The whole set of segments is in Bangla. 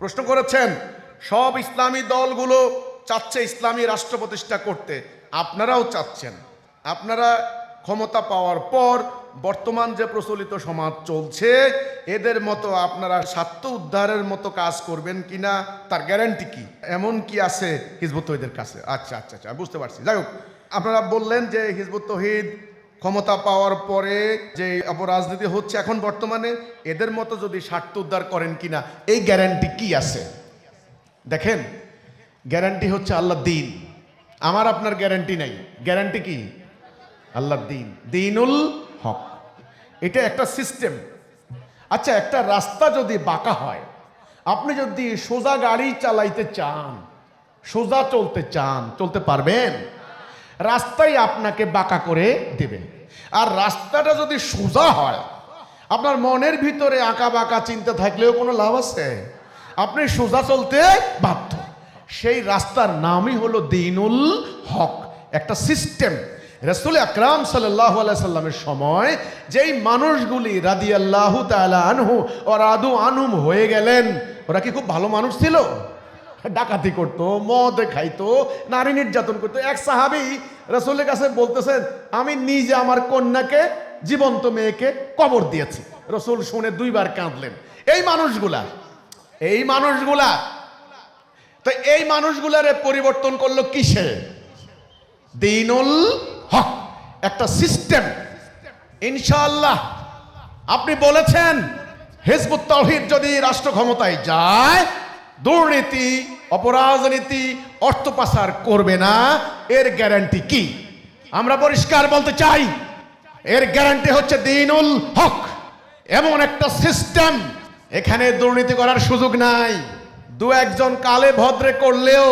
প্রশ্ন করেছেন, সব ইসলামী দলগুলো চাচ্ছে ইসলামী রাষ্ট্র প্রতিষ্ঠা করতে। আপনারাও চাচ্ছেন। আপনারা ক্ষমতা পাওয়ার পর বর্তমান যে প্রচলিত সমাজ চলছে, এদের মতো আপনারা স্বার্থ উদ্ধারের মতো কাজ করবেন কিনা, তার গ্যারান্টি কি? এমন কি আছে হিজবুত তহিদের কাছে? আচ্ছা আচ্ছা আচ্ছা বুঝতে পারছি। যাই হোক, আপনারা বললেন যে হিজবুত তহিদ ক্ষমতা পাওয়ার পরে যে অপরাজনীতি হচ্ছে এখন বর্তমানে, এদের মতো যদি স্বার্থ উদ্ধার করেন কিনা, এই গ্যারান্টি কি আছে? দেখেন গ্যারান্টি হচ্ছে আল্লাহ দিন। আমার আপনার গ্যারান্টি নাই। গ্যারান্টি কি? আল্লাহ দিন। দিনুল হক। এটা একটা সিস্টেম আচ্ছা একটা রাস্তা যদি বাঁকা হয়, আপনি যদি সোজা গাড়ি চালাইতে চান, সোজা চলতে চান, চলতে পারবেন? রাস্তাই আপনাকে বাঁকা করে দেবে আর রাস্তাটা যদি সোজা হয়, আপনার মনের ভিতরে আঁকা বাঁকা চিন্তা থাকলেও কোনো লাভ আছে? আপনি সোজা চলতে বাধ্য। সেই রাস্তার নামই হলো দিনুল হক। একটা সিস্টেম। রসুল আকরাম সাল্লাহ সাল্লামের সময় যেই মানুষগুলি রাদি আল্লাহ আনহু ও রাদু আনুম হয়ে গেলেন, ওরা কি খুব ভালো মানুষ ছিল? ডাকাতি করতো, মদ খাইতো, নারী নির্যাতন করতো। এক সাহাবি রসুলের কাছে বলতেছেন, আমি নিজে আমার কন্যাকে, জীবন্ত মেয়েকে কবর দিয়েছি। রসুল শুনে দুইবার কাঁদলেন। এই মানুষগুলা এই মানুষগুলা, তো এই মানুষগুলারে পরিবর্তন করল কিসে? দিনুল হক, একটা সিস্টেম। ইনশাআল্লাহ, আপনি বলেছেন, হিজবুত তৌহিদ যদি রাষ্ট্র ক্ষমতায় যায় দুর্নীতি, অপরাজনীতি, অর্থ পাচার করবে না, এর গ্যারান্টি কি? আমরা পরিষ্কার বলতে চাই, এর গ্যারান্টি হচ্ছে দিনুল হক। এমন একটা সিস্টেম এখানে দুর্নীতি করার সুযোগ নাই। দু একজন কালে ভদ্রে করলেও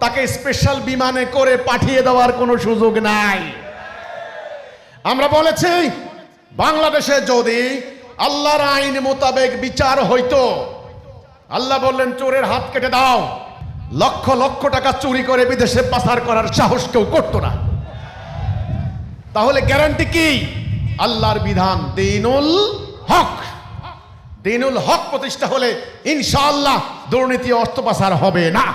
তাকে স্পেশাল বিমানে করে পাঠিয়ে দেওয়ার কোনো সুযোগ নাই। আমরা বলেছি, বাংলাদেশে যদি আল্লাহর আইন মোতাবেক বিচার হইতো আল্লাহ বললেন, চোরের হাত কেটে দাও। লক্ষ লক্ষ টাকা চুরি করে বিদেশে পাচার করার সাহস কেউ করতো না। তাহলে গ্যারান্টি কি? আল্লাহর বিধান দিনুল হক। দিনুল হক প্রতিষ্ঠা হলে ইনশাআল্লাহ দুর্নীতি অর্থ পাচার হবে না।